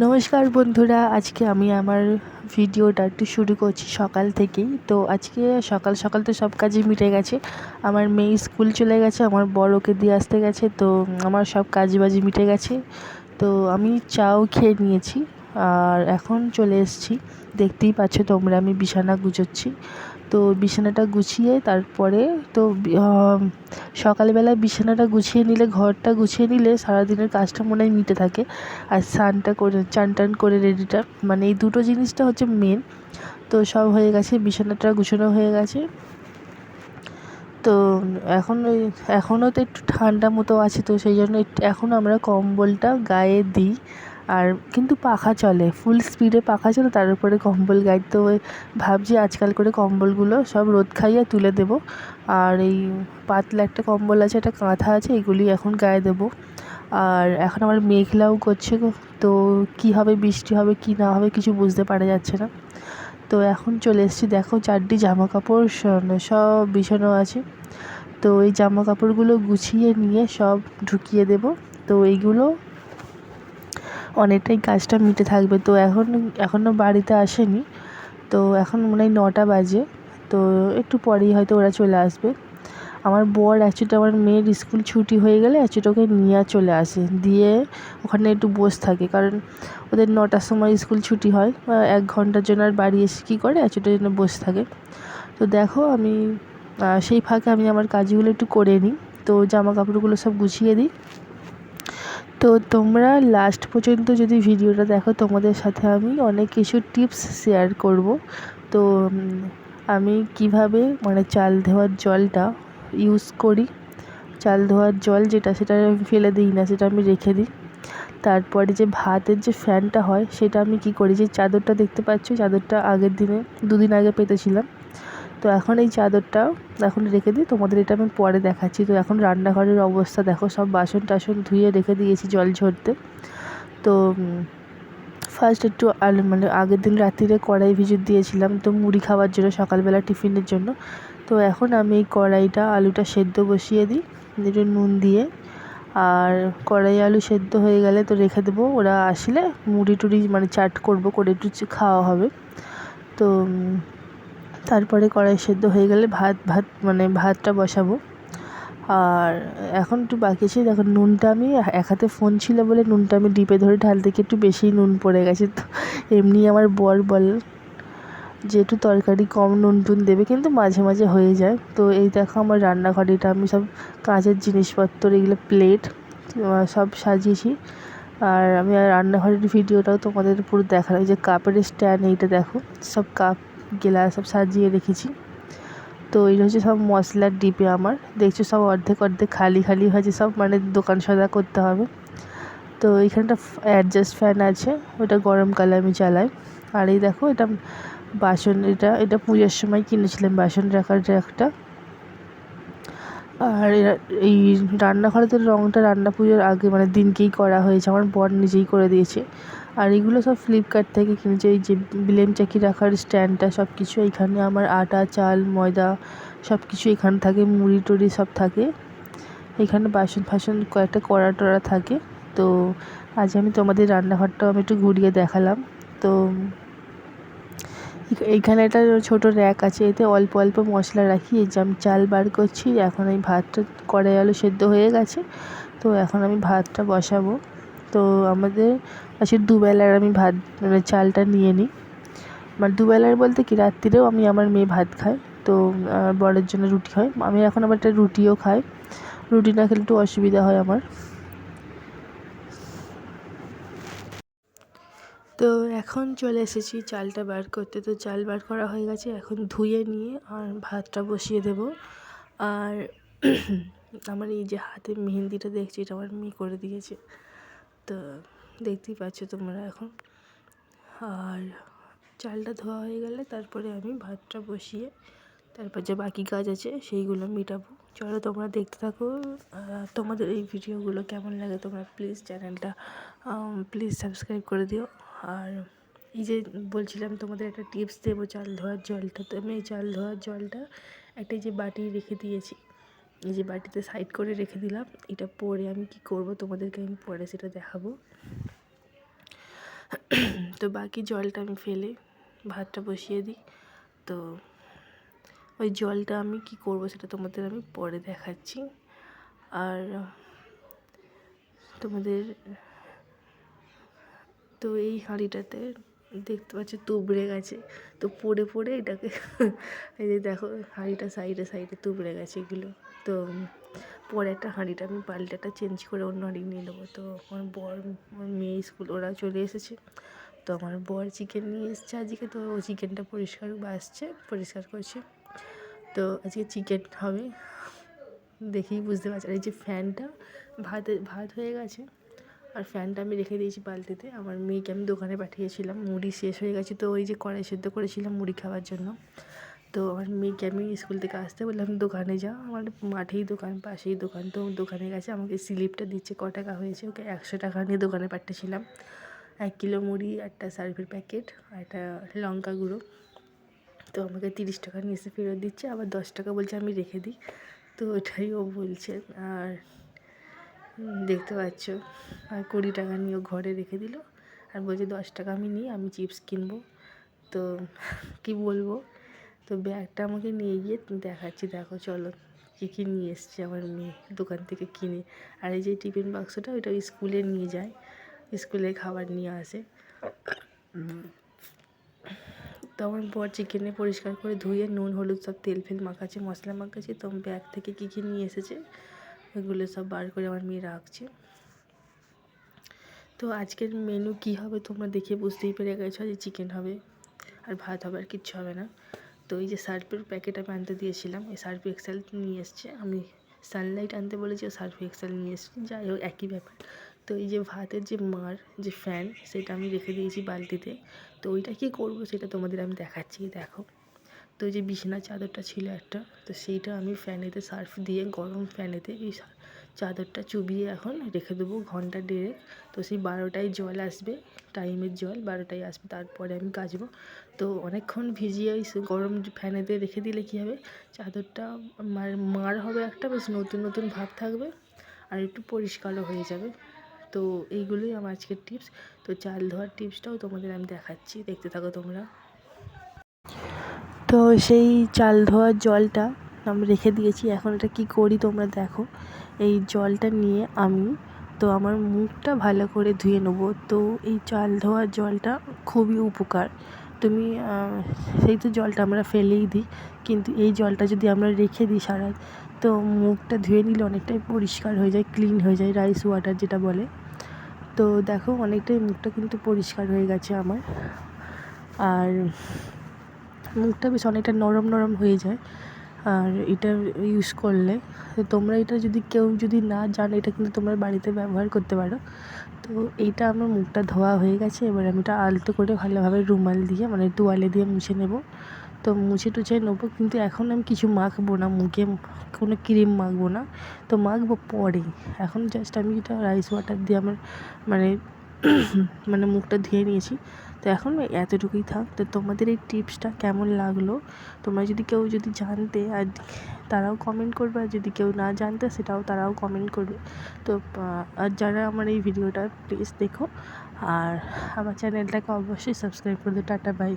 নমস্কার বন্ধুরা, আজকে আমি আমার ভিডিওটা একটু শুরু করছি সকাল থেকেই। তো আজকে সকাল সকাল তো সব কাজই মিটে গেছে। আমার মেয়ে স্কুল চলে গেছে, আমার বড়কে দিয়ে আসতে গেছে, তো আমার সব কাজ বাজি মিটে গেছে। তো আমি চাও খেয়ে নিয়েছি, আর এখন চলে এসেছি। দেখতেই পাচ্ছ তোমরা, আমি বিছানা গুছোচ্ছি তো বিছানাটা গুছিয়ে তারপরে তো সকালবেলায় বিছানাটা গুছিয়ে নিলে, ঘরটা গুছিয়ে নিলে সারাদিনের কাজটা মনে হয় মিটে থাকে। আর স্নানটা করে চান টান করে রেডিটা মানে এই দুটো জিনিসটা হচ্ছে মেন তো সব হয়ে গেছে, বিছানাটা গুছানো হয়ে গেছে। তো এখন ওই, এখনও তো একটু ঠান্ডা মতো আছে, তো সেই জন্য এখন আমরা কম্বলটা গায়ে দিই। আর কিন্তু পাখা চলে ফুল স্পিডে পাখা চলে, তার উপরে কম্বল গায়ে তো ভাবছি আজকাল করে কম্বলগুলো সব রোদ খাইয়ে তুলে দেব। আর এই পাতলা একটা কম্বল আছে, একটা কাঁথা আছে, এগুলি এখন গায়ে দেবো। আর এখন আমার মেঘলাও করছে তো কি হবে, বৃষ্টি হবে কি না হবে কিছু বুঝতে পারা যাচ্ছে না। তো এখন চলে এসেছি, দেখো চারটি জামা কাপড় সব বিছানো আছে। তো এই জামা কাপড়গুলো গুছিয়ে নিয়ে সব ঢুকিয়ে দেব। তো এইগুলো অনেকটাই কাজটা মিটে থাকবে। তো এখন এখনও বাড়িতে আসেনি। তো এখন মনে হয় নটা বাজে। তো একটু পরেই হয়তো ওরা চলে আসবে। আমার বর অ্যাকচুয়ালি আমার মেয়ের স্কুল ছুটি হয়ে গেলে অ্যাকচুয়ালি ওকে নিয়ে চলে আসে। দিয়ে ওখানে একটু বসে থাকে। কারণ ওদের নটার সময় স্কুল ছুটি হয়। এক ঘণ্টার জন্য আর বাড়ি এসে কী করে? অ্যাকচুয়ালির জন্য বসে থাকে। তো দেখো আমি সেই ফাঁকে আমি আমার কাজগুলো একটু করে নিই। তো জামা কাপড়গুলো সব গুছিয়ে দিই। তো তোমরা লাস্ট পর্যন্ত যদি ভিডিওটা দেখো, তোমাদের সাথে আমি অনেক কিছু টিপস শেয়ার করব। তো আমি কীভাবে মানে চাল ধোয়ার জলটা ইউজ করি। চাল ধোয়ার জল যেটা, সেটা আমি ফেলে দিই না, সেটা আমি রেখে দিই। তারপরে যে ভাতের যে ফ্যানটা হয়, সেটা আমি কি করি, যে চাদরটা দেখতে পাচ্ছ, চাদরটা আগের দিনে, দুদিন আগে পেতেছিলাম। তো এখন এই চাদরটা এখন রেখে দিই। তোমাদের এটা আমি পরে দেখাচ্ছি। তো এখন রান্নাঘরের অবস্থা, দেখো সব বাসন টাসন ধুয়ে রেখে দিয়েছি জল ঝরতে। তো ফার্স্ট একটু মানে আগের দিন রাত্রিরে কড়াই ভিজে দিয়েছিলাম তো মুড়ি খাওয়ার জন্য, সকালবেলা টিফিনের জন্য। তো এখন আমি এই কড়াইটা, আলুটা সেদ্ধ বসিয়ে দিই, একটু নুন দিয়ে। আর কড়াই আলু সেদ্ধ হয়ে গেলে তো রেখে দেবো। ওরা আসলে মুড়ি টুড়ি মানে চাট করব, করে একটু খাওয়া হবে। তো তারপরে কড়াই সেদ্ধ হয়ে গেলে ভাত ভাত মানে ভাতটা বসাবো। আর এখন একটু বাকি আছে, দেখো নুনটা আমি এক হাতে ফোন ছিল বলে নুনটা আমি ডিপে ধরে ঢাল থেকে একটু বেশি নুন পড়ে গেছে, তো এমনি আমার বর বল যে একটু তরকারি কম নুন টুন দেবে, কিন্তু মাঝে মাঝে হয়ে যায়। তো এই দেখো আমার রান্নাঘরে এটা আমি সব কাঁচের জিনিসপত্র, এগুলো প্লেট সব সাজিয়েছি। আর আমি রান্নাঘরের ভিডিওটাও তোমাদের পুরো দেখা যে কাপের স্ট্যান্ড এইটা দেখো, সব কাপ গেলা সব সাজিয়ে রেখেছি। তো এই হচ্ছে সব মশলার ডিপে আমার। দেখছ সব অর্ধেক অর্ধেক খালি খালি হয়েছে, সব মানে দোকান সদা করতে হবে। তো এইখানটা অ্যাডজাস্ট ফ্যান আছে, ওটা গরমকালে আমি চালাই। আর এই দেখো, এটা বাসন, এটা এটা পুজোর সময় কিনেছিলাম, বাসন রাখার একটা। আর এই রান্নাঘরে তো রঙটা রান্না পুজোর আগে মানে দিনকেই করা হয়েছে, আমার বর নিজেই করে দিয়েছে। আর এগুলো সব ফ্লিপকার্ট থেকে কিনেছি, এই যে বিলেম চাকি রাখার স্ট্যান্ডটা সব কিছু এখানে আমার আটা, চাল, ময়দা সব কিছু এখানে থাকে, মুড়ি টুড়ি সব থাকে। এখানে বাসন ফাসন কয়েকটা কড়া টড়া থাকে। তো আজ আমি তোমাদের রান্নাঘরটাও আমি একটু ঘুরিয়ে দেখালাম। তো এইখানে একটা ছোটো র্যাক আছে, এতে অল্প অল্প মশলা রাখি। এই যে আমি চাল বার করছি, এখন এই ভাতটা কড়াই আলু সেদ্ধ হয়ে গেছে। তো এখন আমি ভাতটা বসাবো। তো আমাদের আছে দুবেলার আমি ভাত মানে চালটা নিয়ে নিই। মানে দুবেলার বলতে কি, রাত্রিরেও আমি আমার মেয়ে ভাত খায়, তো বরের জন্য রুটি হয়। আমি এখন আবার একটা রুটিও খাই। রুটি না খেলে একটু অসুবিধা হয় আমার। তো এখন চলে এসেছি চালটা বার করতে। তো চাল বার করা হয়ে গেছে, এখন ধুয়ে নিয়ে আর ভাতটা বসিয়ে দেব। আর আমার এই যে হাতে মেহেন্দিটা দেখছি, এটা আমার মেয়ে করে দিয়েছে। তো দেখতেই পাচ্ছ তোমরা এখন। আর চালটা ধোয়া হয়ে গেলে তারপরে আমি ভাতটা বসিয়ে তারপর যে বাকি কাজ আছে সেইগুলো মেটাবো। চলো তোমরা দেখতে থাকো। তোমাদের এই ভিডিওগুলো কেমন লাগে তোমরা প্লিজ চ্যানেলটা প্লিজ সাবস্ক্রাইব করে দিও। আর এই যে বলছিলাম তোমাদের একটা টিপস দেবো চাল ধোয়ার জলটা। তো আমি এই চাল ধোয়ার জলটা একটা যে বাটি রেখে দিয়েছি এই যে বাটিতে সাইড করে রেখে দিলাম। এটা পরে আমি কি করব তোমাদেরকে আমি পরে সেটা দেখাবো। তো বাকি জলটা আমি ফেলে ভাতটা বসিয়ে দিই। তো ওই জলটা আমি কি করব সেটা তোমাদের আমি পরে দেখাচ্ছি। আর তোমাদের তো এই হাঁড়িটাতে দেখতে পাচ্ছি তুবড়ে গেছে। তো পড়ে পড়ে এটাকে এই যে দেখো হাঁড়িটা সাইডে সাইডে তুবড়ে গেছে এগুলো। তো পরে একটা হাঁড়িটা আমি পাল্টাটা চেঞ্জ করে অন্য হাঁড়ি নিয়ে নেব। তো আমার বর মেয়ে স্কুল, ওরা চলে এসেছে। তো আমার বর চিকেন নিয়ে এসছে আজকে। তো ও চিকেনটা পরিষ্কার আসছে, পরিষ্কার করছে। তো আজকে চিকেন হবে দেখেই বুঝতে পারছি। আর এই যে ফ্যানটা ভাত ভাত হয়ে গেছে। আর ফ্যানটা আমি রেখে দিয়েছি বালতিতে। আমার মেয়েকে আমি দোকানে পাঠিয়েছিলাম। মুড়ি শেষ হয়ে গেছে। তো ওই যে কড়াই সেদ্ধ করেছিলাম মুড়ি খাওয়ার জন্য। তো আমার মেয়েকে আমি স্কুল থেকে আসতে বললাম, দোকানে যাও আমার মাঠেই দোকান, পাশেই দোকান। তো দোকানে গেছে, আমাকে স্লিপটা দিচ্ছে, ক টাকা হয়েছে, ওকে একশো টাকা নিয়ে দোকানে পাঠিয়েছিলাম। এক কিলো মুড়ি, একটা সার্ভের প্যাকেট, আর একটা লঙ্কা গুঁড়ো। তো আমাকে তিরিশ টাকা নিয়ে এসে ফেরত দিচ্ছে, আবার দশ টাকা বলছে আমি রেখে দিই। তো ওটাই ও বলছে, আর দেখতে পাচ্ছ, আর কুড়ি টাকা নিয়ে ঘরে রেখে দিল। আর বলছে দশ টাকা আমি নিই, আমি চিপস কিনবো। তো কি বলব? তো ব্যাগটা আমাকে নিয়ে গিয়ে দেখাচ্ছি। দেখো, চলো কী কী নিয়ে এসছে আমার মেয়ে দোকান থেকে কিনে। আর এই যে টিফিন বাক্সটা, ওইটা স্কুলে নিয়ে যায়। স্কুলে খাবার নিয়ে আসে। তো আমার বর চিকেনে পরিষ্কার করে ধুয়ে নুন, হলুদ সব, তেল ফেল মাখাচ্ছে, মশলা মাখাচ্ছে। তো ব্যাগ থেকে কী কী নিয়ে এসেছে ওগুলো সব বার করে আমার মেয়ে রাখছে। তো আজকের মেনু কী হবে তোমরা দেখে বুঝতেই পেরে গেছো যে চিকেন হবে। আর ভাত হবে আর কিচ্ছু হবে না। তো এই যে সার্ফের প্যাকেট আমি আনতে দিয়েছিলাম, এই সার্ফ এক্সেল নিয়ে এসছে। আমি সানলাইট আনতে বলেছি, ও সার্ফ এক্সেল নিয়ে এসছি, যাই হোক, একই ব্যাপার। তো এই যে ভাতের যে মার, যে ফ্যান, সেটা আমি রেখে দিয়েছি বালতিতে। তো ওইটা কী করব, সেটা তোমাদের আমি দেখাচ্ছি, দেখো। তো যে বিছানার চাদরটা ছিল একটা, তো সেইটা আমি ফ্যানেতে সার্ফ দিয়ে, গরম ফ্যানেতে এই চাদরটা চুবিয়ে এখন রেখে দেবো ঘণ্টা দেড়েক। তো সেই বারোটায় জল আসবে, টাইমের জল বারোটায় আসবে, তারপরে আমি কাচবো। তো অনেকক্ষণ ভিজিয়ে ওই গরম ফ্যানেতে রেখে দিলে কী হবে? চাদরটা মার মার হবে একটা, বেশ নতুন নতুন ভাব থাকবে আর একটু পরিষ্কারও হয়ে যাবে। তো এইগুলোই আমার আজকের টিপস। তো চাল ধোয়ার টিপসটাও তোমাদের আমি দেখাচ্ছি, দেখতে থাকো তোমরা। তো সেই চাল ধোয়ার জলটা আমি রেখে দিয়েছি। এখন এটা কী করি তোমরা দেখো। এই জলটা নিয়ে আমি তো আমার মুখটা ভালো করে ধুয়ে নেব। তো এই চাল ধোয়ার জলটা খুবই উপকার। তুমি সেই তো জলটা আমরা ফেলেই দিই। কিন্তু এই জলটা যদি আমরা রেখে দিই সারা, তো মুখটা ধুয়ে নিলে অনেকটাই পরিষ্কার হয়ে যায় ক্লিন হয়ে যায় রাইস ওয়াটার যেটা বলে। তো দেখো অনেকটাই মুখটা কিন্তু পরিষ্কার হয়ে গেছে আমার। আর মুখটা বেশ অনেকটা নরম নরম হয়ে যায়। আর এটা ইউজ করলে তোমরা এটা যদি কেউ যদি না জানো, এটা কিন্তু তোমরা বাড়িতে ব্যবহার করতে পারো। তো এইটা আমার মুখটা ধোয়া হয়ে গেছে, এবার আমি এটা আলতো করে ভালোভাবে রুমাল দিয়ে মানে তোয়ালে দিয়ে মুছে নেব। তো মুছে টুছে নেব, কিন্তু এখন আমি কিছু মাখবো না, মুখে কোনো ক্রিম মাখবো না। তো মাখবো পরে। এখন জাস্ট আমি এটা রাইস ওয়াটার দিয়ে আমার মানে মানে মুখটা ধুয়ে নিয়েছি। তো এখন এতটুকুই থাক। তো তোমাদের এই টিপসটা কেমন লাগল? তোমরা যদি কেউ যদি জানতে আর তারাও কমেন্ট করবে, আর যদি কেউ না জানতে সেটাও তারাও কমেন্ট করবে। তো আর যারা আমার এই ভিডিওটা প্লিজ দেখো। আর আমার চ্যানেলটাকে অবশ্যই সাবস্ক্রাইব করে টাটা বাই